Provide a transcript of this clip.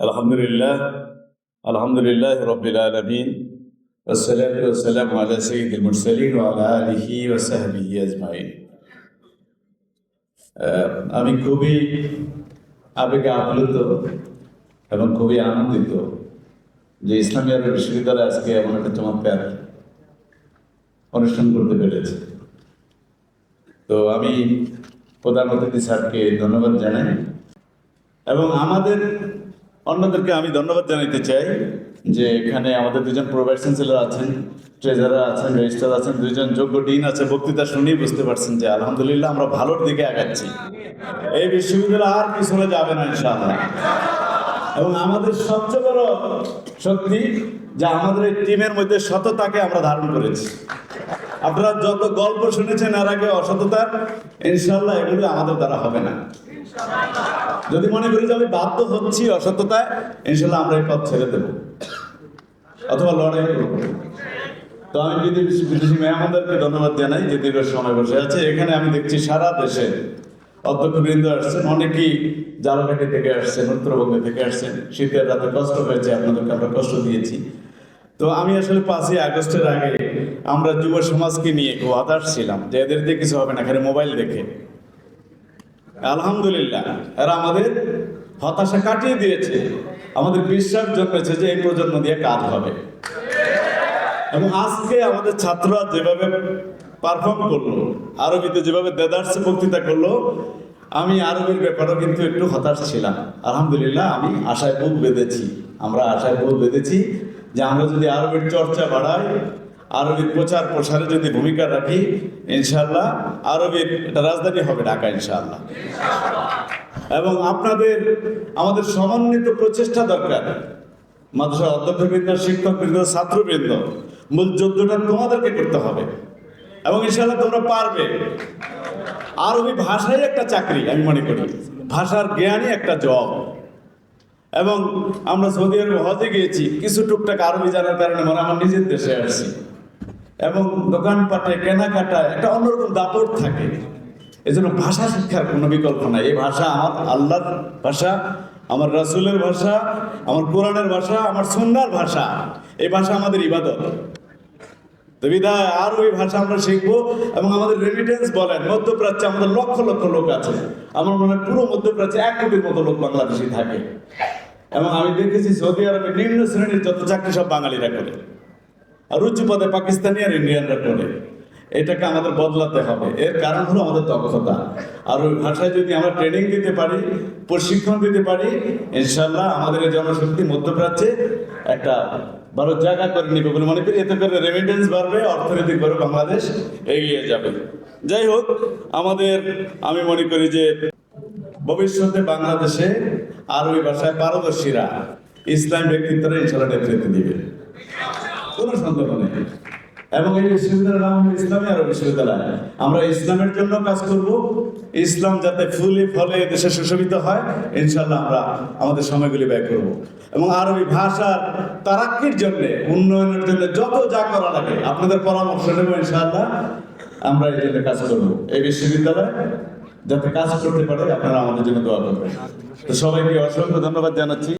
الحمد لله الحمد لله رب العالمين والصلاة والسلام على سيد المرسلين وعلى آله وصحبه أجمعين আহ, আমি খুবই আবেগে আপ্লুত এবং খুবই আনন্দিত যে ইসলামী আরব বিশ্ববিদ্যালয় আজকে এমন একটা চমৎকার অনুষ্ঠান করতে পেরেছে তো আমি প্রধান অতিথি স্যারকে ধন্যবাদ জানাই এবং আমাদের অন্যদেরকে আমি ধন্যবাদ জানাতে চাই যে এখানে আমাদের দুজন প্রোভাইড চ্যান্সেলর আছেন, ট্রেজারার আছেন রেজিস্ট্রার আছেন দুজন যোগ্য ডিন আছে। বক্তৃতা শুনেই বুঝতে পারছেন যে আলহামদুলিল্লাহ আমরা ভালোর দিকে আগাচ্ছি। এই বিশ্ববিদ্যালয় আর পিছনে যাবে না ইনশাআল্লাহ। এবং আমাদের সবচেয়ে বড় শক্তি যে আমাদের এই টিমের মধ্যে সততাকে আমরা ধারণ করেছি। আপনারা যত গল্প শুনেছেন আর আগে অসততার ইনশাল্লাহ এগুলো আমাদের দ্বারা হবে না। যদি মনে করি যে আমি বাধ্য হচ্ছি অসততায় ইনশাল্লাহ আমরা এই পথ ছেড়ে দেব। অথবা লড়াই করব। তো আমি বিদেশি বিদেশি মেহমানদেরকে ধন্যবাদ জানাই যে দীর্ঘ সময় বসে আছে। এখানে আমি দেখছি সারা দেশে অধ্যক্ষবৃন্দ আসছেন, অনেকেই জালঘাটি থেকে আসছেন, উত্তরবঙ্গ থেকে আসছেন। শীতের রাতে কষ্ট হয়েছে, আপনাদেরকে আমরা কষ্ট দিয়েছি। তো আমি আসলে পাঁচই আগস্টের আগে আমরা যুব সমাজকে নিয়ে হতাশ ছিলাম যে এদের দিয়ে কিছু হবে না, খালি মোবাইল দেখে। আলহামদুলিল্লাহ, এরা আমাদের হতাশা কাটিয়ে দিয়েছে, আমাদের বিশ্বাস জন্মেছে যে এই প্রজন্ম দিয়ে কাজ হবে। এবং আজকে আমাদের ছাত্ররা যেভাবে পারফর্ম করল, আরবিতে যেভাবে দেদার্সে বক্তৃতা করল, আমি আরবির ব্যাপারেও কিন্তু একটু হতাশ ছিলাম। আলহামদুলিল্লাহ, আমি আশায় বুক বেঁধেছি, আমরা আশায় বুক বেঁধেছি যে আমরা যদি আরবির চর্চা বাড়াই আরবির প্রচার প্রসারে যদি ভূমিকা রাখি ইনশাল্লাহ আরবির এটা রাজধানী হবে ঢাকা ইনশাল্লাহ এবং আপনাদের, আমাদের সমন্বিত প্রচেষ্টা দরকার। মাদ্রাসা অধ্যক্ষবৃন্দ, শিক্ষকবৃন্দ, ছাত্রবৃন্দ, মূল যুদ্ধটা তোমাদেরকে করতে হবে। এবং ইনশাল্লাহ তোমরা পারবে। আরবি ভাষাই একটা চাকরি, আমি মনে করি। ভাষার জ্ঞানই একটা জব। এবং আমরা সৌদি আরবে হজে গিয়েছি, কিছু টুকটাক আরবি জানার কারণে মানে আমার নিজের দেশে আসছি এবং দোকানপাটে, কেনাকাটায় একটা অন্যরকম দাপট থাকে। এজন্য ভাষা শিক্ষার কোনো বিকল্প নাই। এই ভাষা আমার আল্লাহর ভাষা, আমার রাসুলের ভাষা, আমার কোরআনের ভাষা, আমার সুন্নার ভাষা। এই ভাষা আমাদের ইবাদত। তো বিধায় আর ওই ভাষা আমরা শিখব এবং আমাদের রেমিটেন্স বলেন, মধ্যপ্রাচ্যে আমাদের লক্ষ লক্ষ লোক আছে। আমার মনে হয় পুরো মধ্যপ্রাচ্যে এক কোটির মতো লোক বাংলাদেশি থাকে। এবং আমি দেখেছি সৌদি আরবে নিম্ন শ্রেণির যত চাকরি সব বাঙালিরা করে। আর উচ্চ পদে পাকিস্তানি আর ইন্ডিয়ানরা করে এটাকে আমাদের বদলাতে হবে। এর কারণ হলো আমাদের দক্ষতা আর ওই ভাষায় যদি আমরা ট্রেনিং দিতে পারি, প্রশিক্ষণ দিতে পারি ইনশাল্লাহ আমাদের এই জনশক্তি মধ্যপ্রাচ্যে একটা ভালো জায়গা করে নিবে বলে মনে করি। এতে করে রেমিটেন্স বাড়বে অর্থনৈতিক অর্থনৈতিকভাবে বাংলাদেশ এগিয়ে যাবে। যাই হোক, আমাদের, আমি মনে করি যে ভবিষ্যতে বাংলাদেশে আরবি ভাষায় পারদর্শীরা ইসলাম ব্যক্তিত্বরা ইনশাল্লাহ নেতৃত্ব দিবে। কোনো সন্দেহ নেই। এবং এই বিশ্ববিদ্যালয়ের নাম হলো ইসলামী আরব বিশ্ববিদ্যালয়। আমরা ইসলামের জন্য কাজ করব। ইসলাম যাতে ফুলে ফলে দেশে সুশোভিত হয় ইনশাল্লাহ আমরা আমাদের সময়গুলি ব্যয় করব। এবং আরবি ভাষার তারাক্কির জন্য, উন্নয়নের জন্য যত যা করা লাগে, আপনাদের পরামর্শ নেব ইনশাল্লাহ আমরা এই জন্য কাজ করব। এই বিশ্ববিদ্যালয় যাতে কাজ করতে পারে, আপনারা আমাদের জন্য দোয়া করবেন। তো সবাইকে অসংখ্য ধন্যবাদ জানাচ্ছি।